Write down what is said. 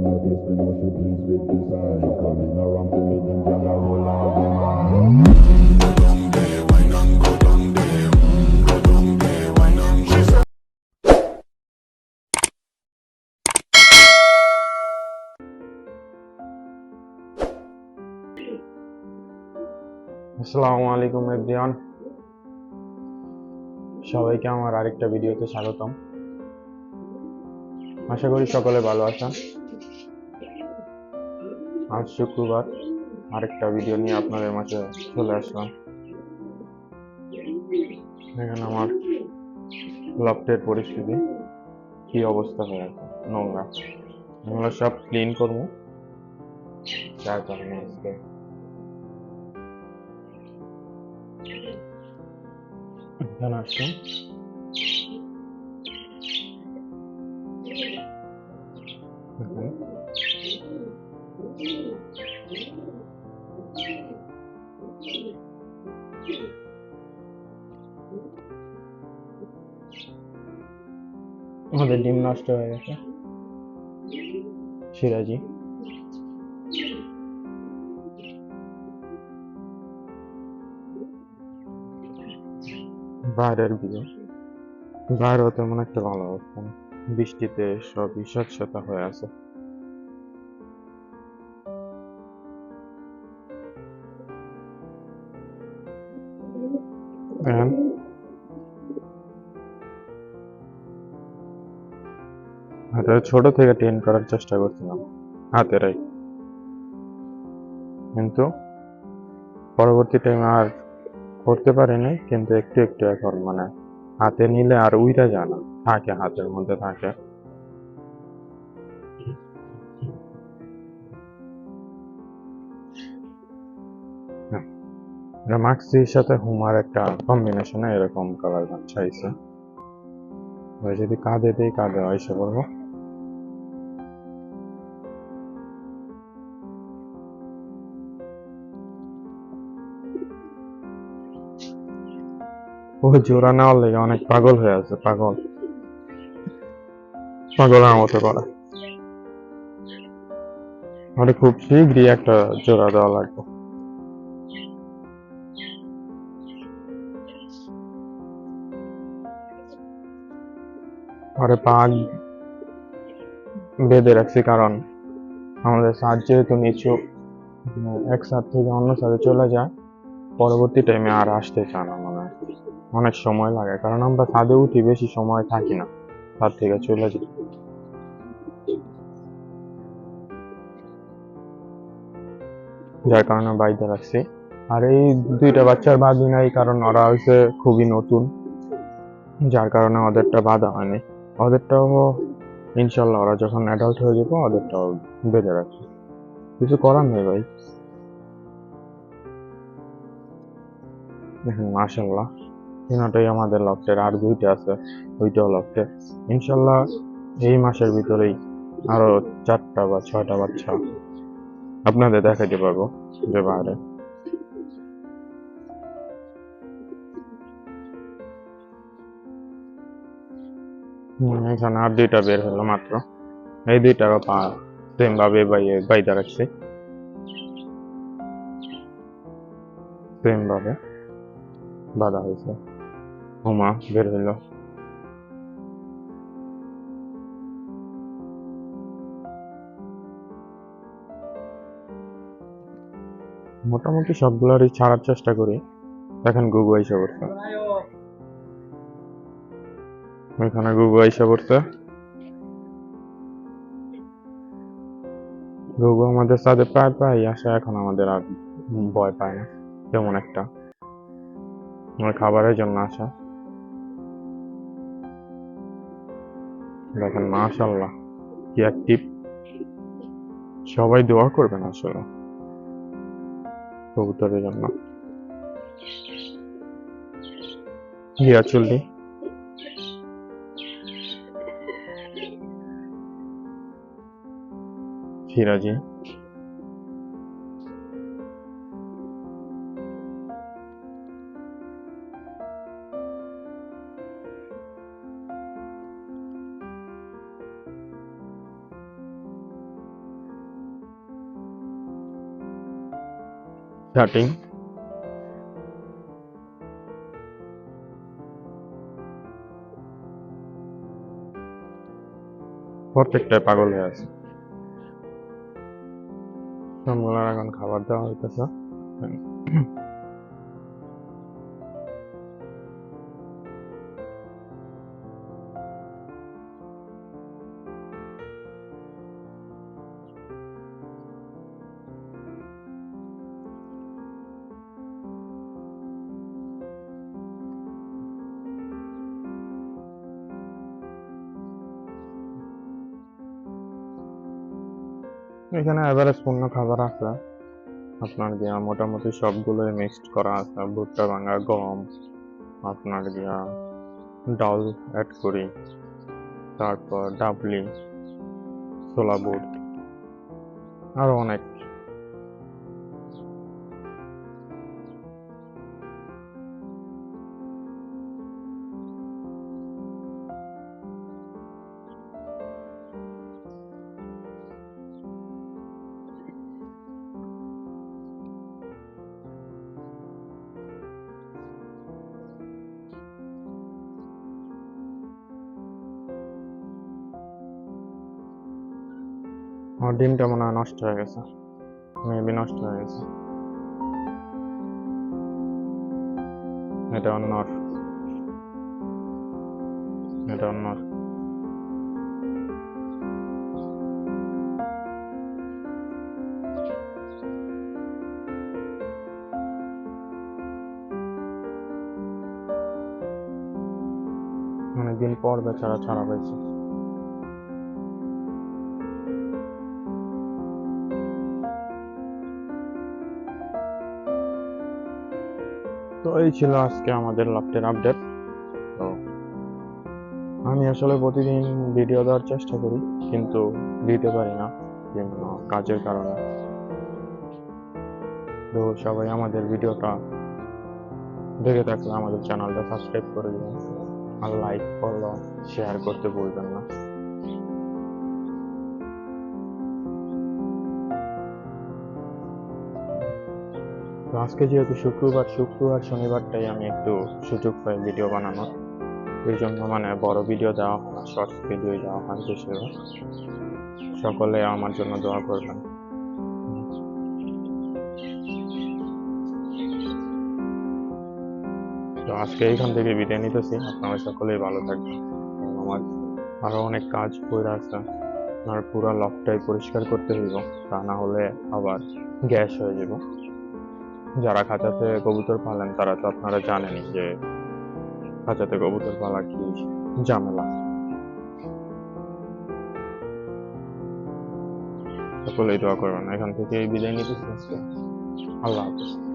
on her face, we know she pleased with this eye. Coming around to me, them gyal a roll. Mm, and she say. আসসালামু আলাইকুম everyone সবাইকে আমার আরেকটা ভিডিওতে স্বাগতম আশা করি সকলে ভালো আছেন আজ শুক্রবার আরেকটা ভিডিও নিয়ে আপনাদের মাঝে চলে আসলাম। এখানে আমার লফটের পরিস্থিতি, কি অবস্থা হয়ে আছে, নোংরা। এগুলো সব ক্লিন করব। যার কারণে আজকে। এখানে। আমাদের ডিম নষ্ট হয়ে গেছে। সিরাজি বাইরের বিয়ে বাইরেও তেমন একটা ভালো অবস্থা। বৃষ্টিতে সব বিষাক্ততা হয়ে আছে। And এটা ছোট থেকে টেন করার চেষ্টা করছিলাম হাতেরাই কিন্তু পরবর্তী টাইমে আর করতে পারিনি, কিন্তু একটু একটু এখন মানে হাতে নিলে আর উইরা যায় না, থাকে হাতের মধ্যে থাকে। এটা মাক্সির সাথে হুমার একটা কম্বিনেশনে এরকম কালার চাইছে। ওই যদি কাঁধে দিই, কাঁধে এসে পড়ব। ও, জোড়া নেওয়ার লেগে অনেক পাগল হয়ে আছে, পাগল। পাগলের মতো করে। আমার খুব শীঘ্রই একটা জোড়া দেওয়া লাগবে। পরে পাগ বেঁধে রাখছি, কারণ আমাদের সাজ যেহেতু নিচু এক সাথ থেকে অন্য সাথে চলে যায়, পরবর্তী টাইমে আর আসতে চায় না মানে অনেক সময় লাগে, কারণ আমরা ছাদে উঠি, বেশি সময় থাকি না, ছাদ থেকে চলে যাই। যার কারণে বাইতে রাখছি। আর এই দুইটা বাচ্চার বাঁধি নাই, কারণ ওরা হচ্ছে খুবই নতুন, যার কারণে ওদেরটা বাঁধা হয়নি। ওদেরটাও ইনশাল্লাহ ওরা যখন অ্যাডাল্ট হয়ে যাব, ওদেরটাও বেঁধে রাখছি কিছু করার নেই ভাই। দেখেন মাশাল্লাহ। তিনটাই আমাদের লফটের আর দুইটা আছে, ওইটাও লফটের ইনশাল্লাহ এই মাসের ভিতরেই আরও চারটা বা ছয়টা বাচ্চা আপনাদের দেখাতে পারব যে বাইরে। এখানে আর দুইটা বের হলো মাত্র। এই দুইটারও পা সেম ভাবে বাইদা রাখছি। সেম ভাবে বাঁধা হয়েছে। হুমা বের হইল মোটামুটি সবগুলোরই ছাড়ার চেষ্টা করি। দেখেন গুগু আইসা পড়ছে। এখানে গুগু আইসা পড়ছে। গুগু আমাদের সাথে প্রায় প্রায় আসে, এখন আমাদের আর ভয় পায় না, তেমন একটা। আমার খাবারের জন্য আসা। দেখেন মাশাল্লাহ কি অ্যাক্টিভ সবাই দোয়া করবেন আসলে, কবুতরের জন্য। হিয়া চল্লি ফিরোজি থার্টিন প্রত্যেকটা পাগল হয়ে আছে। এখন খাবার দেওয়া হইতেছে এখানে অ্যাভারেজ পূর্ণ খাবার আছে। আপনার দিয়া মোটামুটি সবগুলোই মিক্সড করা আছে। ভুট্টা, ভাঙা, গম, আপনার গিয়া ডাল অ্যাড করি। তারপর ডাবলি, ছোলা বুট আরও অনেক। আমার ডিমটা মনে হয় নষ্ট হয়ে গেছে। মেবি নষ্ট হয়ে গেছে। এটা অন্যর। এটা অন্যর। অনেকদিন পর বেচারা ছাড়া পাইছে। তো এই ছিল আজকে আমাদের লফটের আপডেট তো আমি আসলে প্রতিদিন ভিডিও দেওয়ার চেষ্টা করি, কিন্তু দিতে পারি না বিভিন্ন কাজের কারণে। তো সবাই আমাদের ভিডিওটা দেখে থাকলে আমাদের চ্যানেলটা সাবস্ক্রাইব করে দিবেন আর লাইক ফলো শেয়ার করতে ভুলবেন না। তো আজকে যেহেতু শুক্রবার শুক্রবার শনিবারটাই আমি একটু সুযোগ পাই ভিডিও বানানোর। এই জন্য মানে বড় ভিডিও দেওয়া হয় না শর্টস ভিডিও দেওয়া হয় বেশিরভাগ। সকলে আমার জন্য দোয়া করবেন। তো আজকে এইখান থেকে বিদায় নিতেছি। আপনারা সকলেই ভালো থাকবেন। আমার আরও অনেক কাজ করে আছে। আর পুরো লকটাই পরিষ্কার করতে হইব, তা না হলে আবার গ্যাস হয়ে যাব। যারা খাঁচাতে কবুতর পালেন, তারা তো আপনারা জানেনই যে খাঁচাতে কবুতর পালা কি ঝামেলা। সকলেই দোয়া করবেন। এখান থেকে বিদায় নিতে আল্লাহ হাফিজ।